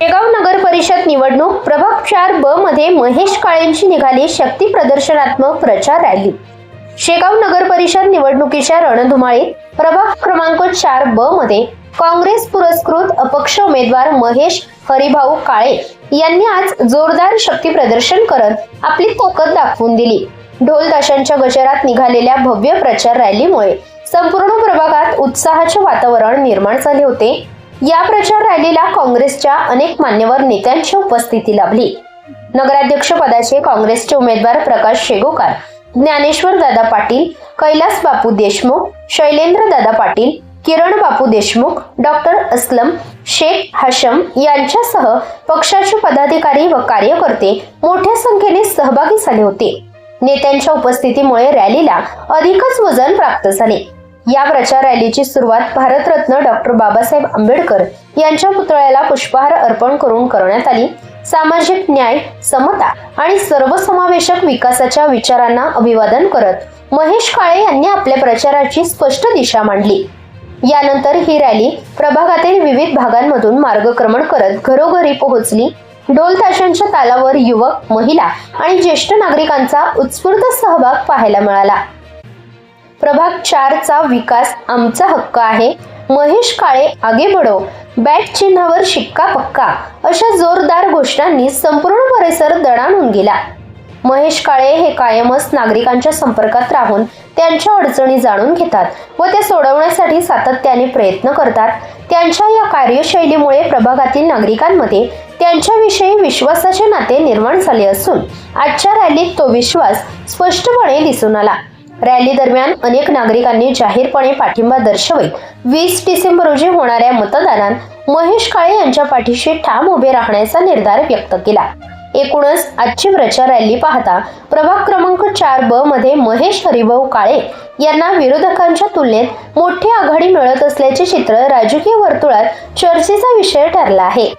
शेगाव नगर परिषद निवडणूक प्रभाग चार ब मध्ये महेश काळेंची निघाली शक्ती प्रदर्शनात्मक प्रचार रॅली. शेगाव नगर परिषद निवडणुकीच्या रणधुमाळीत प्रभाग क्रमांक चार ब मध्ये काँग्रेस पुरस्कृत अपक्ष उमेदवार महेश हरिभाऊ काळे यांनी आज जोरदार शक्ती प्रदर्शन करत आपली ताकद दाखवून दिली. ढोल ताशांच्या गजरात निघालेल्या भव्य प्रचार रॅलीमुळे संपूर्ण प्रभागात उत्साहाचे वातावरण निर्माण झाले होते. या प्रचार रॅलीला काँग्रेसच्या अनेक मान्यवर नेत्यांची उपस्थिती लाभली. नगराध्यक्ष पदाचे काँग्रेसचे उमेदवार प्रकाश शेगोकार ज्ञानेश्वर दादा पाटील कैलास बापू देशमुख शैलेंद्र दादा पाटील किरण बापू देशमुख डॉक्टर अस्लम शेख हाशम यांच्यासह पक्षाचे पदाधिकारी व कार्यकर्ते मोठ्या संख्येने सहभागी झाले होते. नेत्यांच्या उपस्थितीमुळे रॅलीला अधिकच वजन प्राप्त झाले. या प्रचार रॅलीची सुरुवात भारतरत्न डॉक्टर बाबासाहेब आंबेडकर यांच्या पुतळ्याला पुष्पहार अर्पण करून करण्यात आली. सामाजिक न्याय समता आणि सर्वसमावेशक विकासाच्या विचारांना अभिवादन करत महेश काळे यांनी आपल्या प्रचाराची स्पष्ट दिशा मांडली. यानंतर ही रॅली प्रभागातील विविध भागांमधून मार्गक्रमण करत घरोघरी पोहोचली. ढोल ताशांच्या तालावर युवक महिला आणि ज्येष्ठ नागरिकांचा उत्स्फूर्त सहभाग पाहायला मिळाला. प्रभाग चारचा विकास आमचा हक्क आहे. महेश काळे आगे बडो बॅट चिन्हावर शिक्का पक्का. अशा जोरदार घोषणांनी संपूर्ण परिसर दडाणून गेला. महेश काळे हे कायमच नागरिकांच्या संपर्कात राहून त्यांच्या अडचणी जाणून घेतात व त्या सोडवण्यासाठी सातत्याने प्रयत्न करतात. त्यांच्या या कार्यशैलीमुळे प्रभागातील नागरिकांमध्ये त्यांच्याविषयी विश्वासाचे नाते निर्माण झाले असून आजच्या रॅलीत तो विश्वास स्पष्टपणे दिसून आला. रॅली दरम्यान अनेक नागरिकांनी जाहीरपणे पाठिंबा दर्शवत वीस डिसेंबर रोजी होणाऱ्या मतदानात महेश काळे यांच्या पाठीशी ठाम उभे राहण्याचा निर्धार व्यक्त केला. एकूणच आजची प्रचार रॅली पाहता प्रभाग क्रमांक चार ब मध्ये महेश हरिभाऊ काळे यांना विरोधकांच्या तुलनेत मोठी आघाडी मिळत असल्याचे चित्र राजकीय वर्तुळात चर्चेचा विषय ठरला आहे.